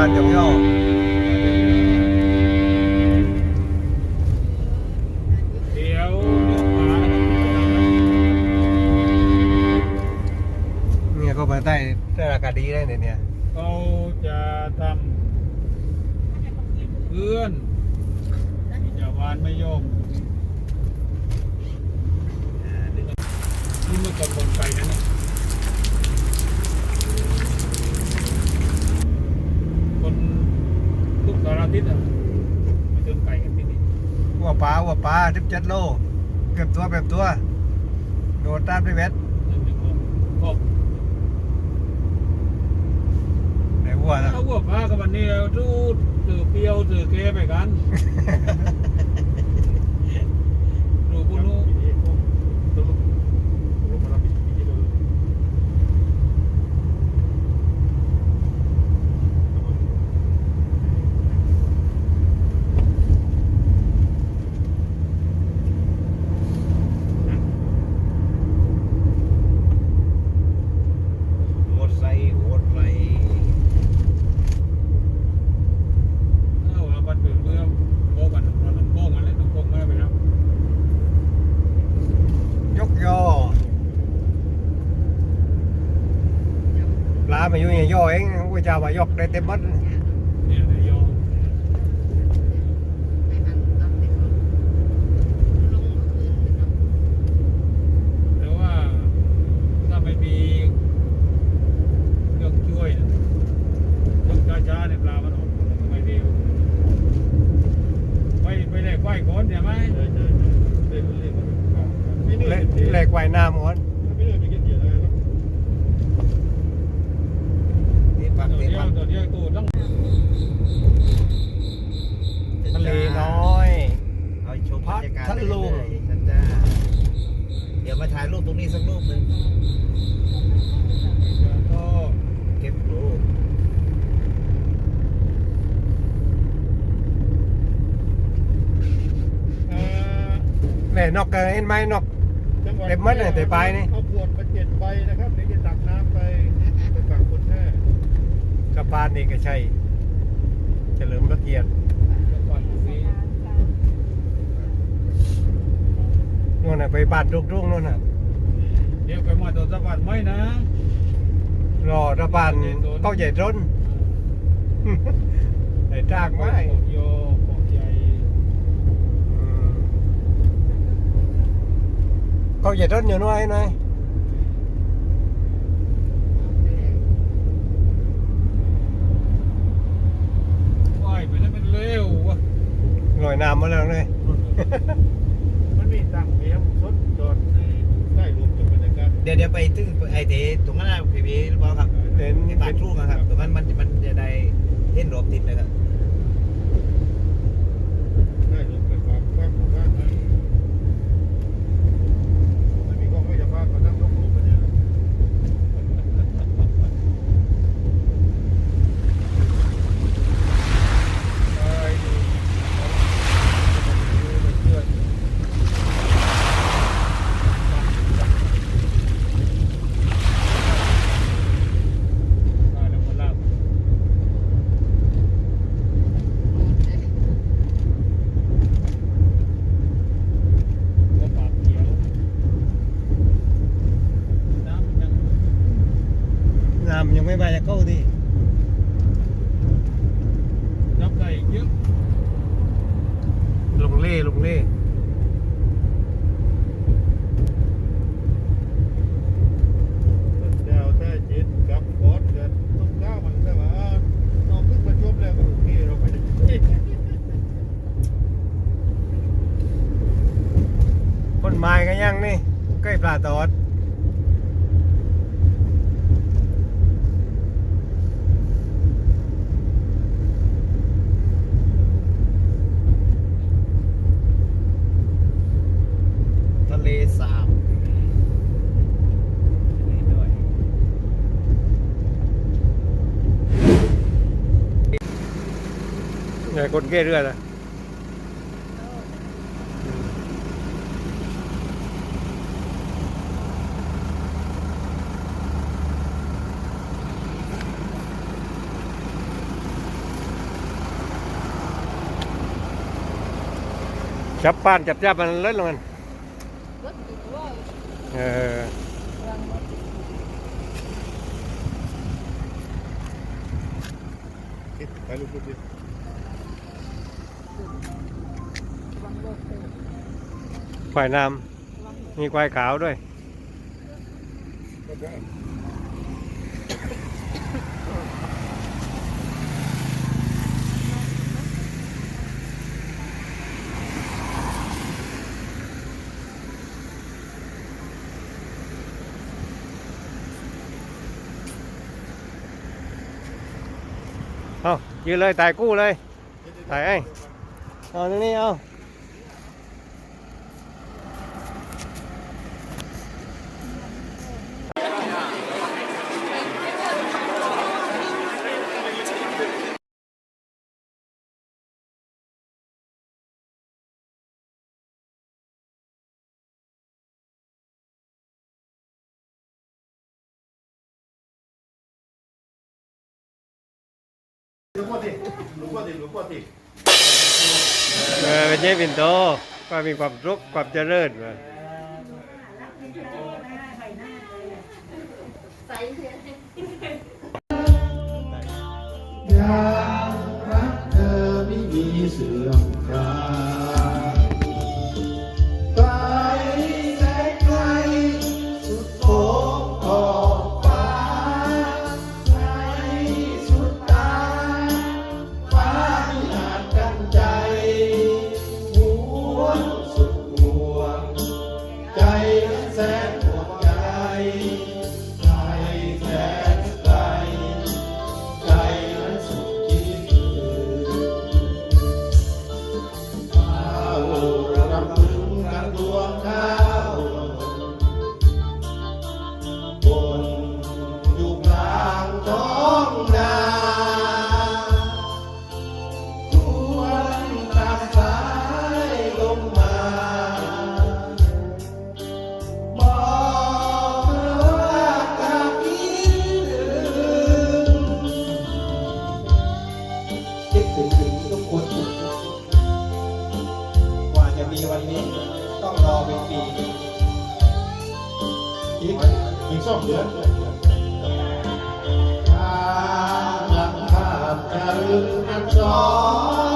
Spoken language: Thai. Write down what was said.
านยกย่อเดี๋ยวยกมาเนี่ยก็มาใต้ได้ราคาดีได้เนี่ยเนี่ยเขาจะทำเพื่อนอย่าวานไม่โยมนี่มันกำลังไปนะเนี่ยคน ทุกสารทิศอะมาเดินไก่กันที่นี่หัวปลาหัวปลาทิพเจ็ดโลเก็บตัวเก็บตัว โดดตามไปเวทนั่นเป็นของก็ไหนหัวนะถ้าวัวพากับวันนี้เราทูดถือเปียวถือเกไปกันดูบุญ โหดใส่โหดใส่ เอาเราบันเปิดเมื่อโบกันเราลำโพงกันแล้วลำโพงมาไปแล้ว ยกย่อ ปลามาอยู่เนี่ยย่อเองกูจะว่ายกได้เต็มหมัด เนี่ยนายโยแต่ว่าถ้าไม่มีเครื่องช่วยนะยกช้าๆเนี่ยปลามันออกมันก็ไม่เร็วไปไปได้ควายก่อนใช่ไหม เละแหลกว่ายน้ำก่อน นี่ปัก ตัว นี่ เดีย ปั ว ก ตัวเดียวตัวต้อง ทะเลน้อย เอาชมบรรยากาศ พัทลุง ไปเรื่อยๆนะจ้าเดี๋ยวมาถ่ายรูปตรงนี้สักรูปหนึ่ง ก็ เก็บรูป เอ่อ แหล่นอกกันเห็นไหมนอกจังหวัดเต็มมัดเลยแต่ปลายนี่ เอาขวดมาเจ็ดใบนะครับเดี๋ยวจะตักน้ำไปไปฝั่งคนแท้สะพานเอกชัยเฉลิมพระเกียรติจังหวัดนี้นู่นน่ะไปบ้านรุ่งรุ่งนู่นน่ะเดี๋ยวไปมาตัวจังหวัดไหมนะรอสะพานเข้าใหญ่ร้นไอ้จ้างไม้ปอกโยปอกใหญ่ อืม เข้าใหญ่ร้นอยู่น้อยหน่อยว่ายไปแล้วมันเร็ววะลอยน้ำมาแล้วเลยมันมีตังเมียมสดจอดในใต้ลมจนบรรยากาศ เดี๋ยวเดี๋ยวไปตึ้งไอ้เดตรงนั้นนะพีพีหรือเปล่าครับเห็นที่ปากทุ่งนะครับตรงนั้นมันมันจะได้เห็นรถติดเลยครับ ใต้ลมไปความความหมู่บ้านนะมันมีกล้องไม่จะพาก็นั่งลกลุกกันเนี่ยไปดูเพื่อน มาแล้วคนลาบหัวปากเขียว น้ำมันยัง น้ำยังไม่มาจะเข้าดิยับได้อีกเยอะลงเล่ลงเล่เดาวแท้จิตกับโคตรเกิดต้องก้าวมันแต่ว่าน้องขึ้นมาชมแล้วก็โอเคเราไม่ได้คนไม้กันยังนี่ใกล้ปลาตอด คนแก่เรือนะจับป้านจับจับมันเล่นลงมันเออไปลูกพูดดิ ควายน้ำมีควายขาวด้วย không như lời tài cu đây, tài anh. 가능해요. จ๊วินโตก็มีความรุกความเจริญมาอยากรักเธอไม่มีเสื่อม เป็นปีอีกอีกสองเดือนทางหลังภาพจะลืมกันสอ